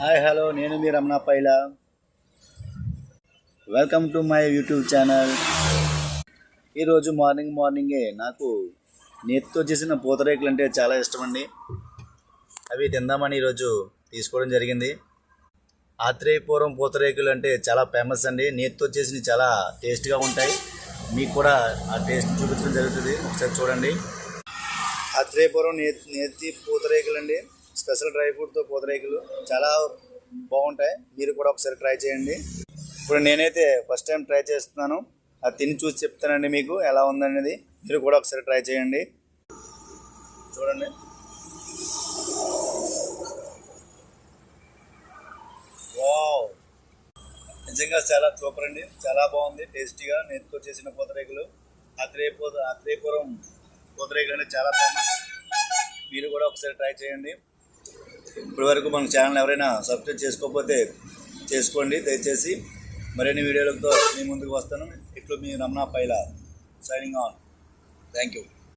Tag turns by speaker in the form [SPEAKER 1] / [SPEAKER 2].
[SPEAKER 1] Hi hello నేను మీ Ramana Paila. Welcome to my YouTube channel ఈరోజు morning మార్నింగే నాకు నేతితో చేసిన పూతరేకులు అంటే చాలా ఇష్టం అండి అవి తిందామని ఈరోజు తీసుకోవడం జరిగింది. ఆత్రేయపురం పూతరేకులు అంటే చాలా ఫేమస్ అండి. నేతితో చేసినవి చాలా టేస్ట్గా ఉంటాయి. మీకు కూడా ఆ టేస్ట్ చూపించడం జరుగుతుంది. ఒకసారి చూడండి. ఆత్రేయపురం నేతి నేతి పూతరేకులు అండి స్పెషల్ డ్రై ఫ్రూట్తో పూతరేకులు చాలా బాగుంటాయి. మీరు కూడా ఒకసారి ట్రై చేయండి. ఇప్పుడు నేనైతే ఫస్ట్ టైం ట్రై చేస్తున్నాను. అది తిని చూసి చెప్తానండి మీకు ఎలా ఉందనేది. మీరు కూడా ఒకసారి ట్రై చేయండి. చూడండి. వావ్! నిజంగా చాలా సూపర్ అండి. చాలా బాగుంది. టేస్టీగా నేతితో చేసిన పూతరేకులు. అత్రేయపూ అత్రేయపురం పూతరేకులు అంటే చాలా ఫేమస్. మీరు కూడా ఒకసారి ట్రై చేయండి. ఇప్పటివరకు మన ఛానల్ ఎవరైనా సబ్స్క్రైబ్ చేసుకోకపోతే చేసుకోండి దయచేసి మరిన్ని వీడియోలతో మీ ముందుకు వస్తాను. ఇట్లు మీ Ramana Paila signing on thank you